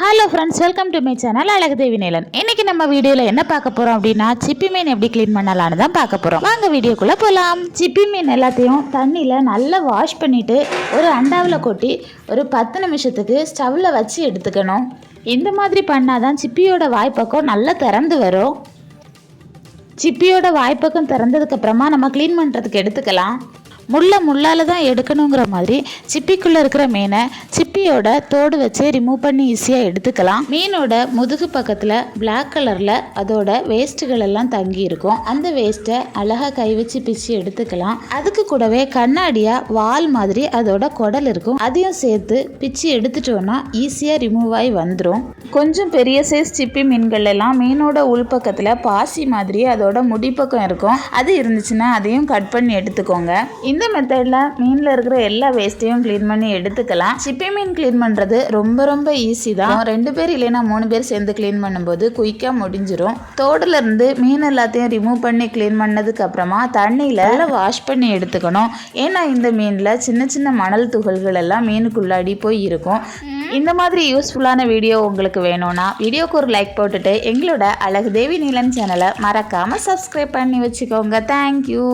Hello friends welcome to my channel Azhagadevi Devi இன்னைக்கு நம்ம வீடியோவில் என்ன பார்க்க போகிறோம் அப்படின்னா சிப்பி மீன் எப்படி க்ளீன் பண்ணலான்னு தான் பார்க்க போகிறோம் வாங்க வீடியோக்குள்ளே போகலாம் சிப்பி மீன் எல்லாத்தையும் தண்ணியில் நல்லா வாஷ் பண்ணிவிட்டு ஒரு அண்டாவில் கொட்டி ஒரு பத்து நிமிஷத்துக்கு ஸ்டவ்வில் வச்சு எடுத்துக்கணும். இந்த மாதிரி பண்ணாதான் சிப்பியோட வாய்ப்பக்கம் நல்லா திறந்து வரும். சிப்பியோட வாய்ப்பக்கம் திறந்ததுக்கப்புறமா நம்ம க்ளீன் பண்ணுறதுக்கு எடுத்துக்கலாம். முல்லை முள்ளால் தான் எடுக்கணுங்கிற மாதிரி சிப்பிக்குள்ளே இருக்கிற மீனை சிப்பியோட தோடு வச்சு ரிமூவ் பண்ணி ஈஸியாக எடுத்துக்கலாம். மீனோட முதுகு பக்கத்தில் பிளாக் கலரில் அதோட வேஸ்ட்டுகள் எல்லாம் தங்கி இருக்கும். அந்த வேஸ்ட்டை அழகாக கை வச்சு பிச்சு எடுத்துக்கலாம். அதுக்கு கூடவே கண்ணாடியாக வால் மாதிரி அதோட குடல் இருக்கும். அதையும் சேர்த்து பிச்சு எடுத்துட்டோன்னா ஈஸியாக ரிமூவ் ஆகி வந்துடும் கொஞ்சம் பெரிய சைஸ் சிப்பி மீன்கள் எல்லாம் மீனோட உள்பக்கத்தில் பாசி மாதிரி அதோட முடிப்பக்கம் இருக்கும். அது இருந்துச்சுன்னா அதையும் கட் பண்ணி எடுத்துக்கோங்க. இந்த மெத்தடில் மீனில் இருக்கிற எல்லா வேஸ்ட்டையும் க்ளீன் பண்ணி எடுத்துக்கலாம். சிப்பி மீன் க்ளீன் பண்ணுறது ரொம்ப ரொம்ப ஈஸி தான். ரெண்டு பேர் இல்லைன்னா மூணு பேர் சேர்ந்து க்ளீன் பண்ணும்போது குயிக்காக முடிஞ்சிடும் தோடுல இருந்து மீன் எல்லாத்தையும் ரிமூவ் பண்ணி க்ளீன் பண்ணதுக்கு அப்புறமா தண்ணியில் நல்லா வாஷ் பண்ணி எடுத்துக்கணும். ஏன்னா இந்த மீனில் சின்ன சின்ன மணல் துகள்கள் எல்லாம் மீனுக்குள்ளாடி போய் இருக்கும். இந்த மாதிரி யூஸ்ஃபுல்லான வீடியோ உங்களுக்கு வேணும்னா வீடியோக்கு ஒரு லைக் போட்டுட்டு எங்களோட அழகு தேவி நீலன் சேனலை மறக்காமல் சப்ஸ்கிரைப் பண்ணி வச்சுக்கோங்க. தேங்க்யூ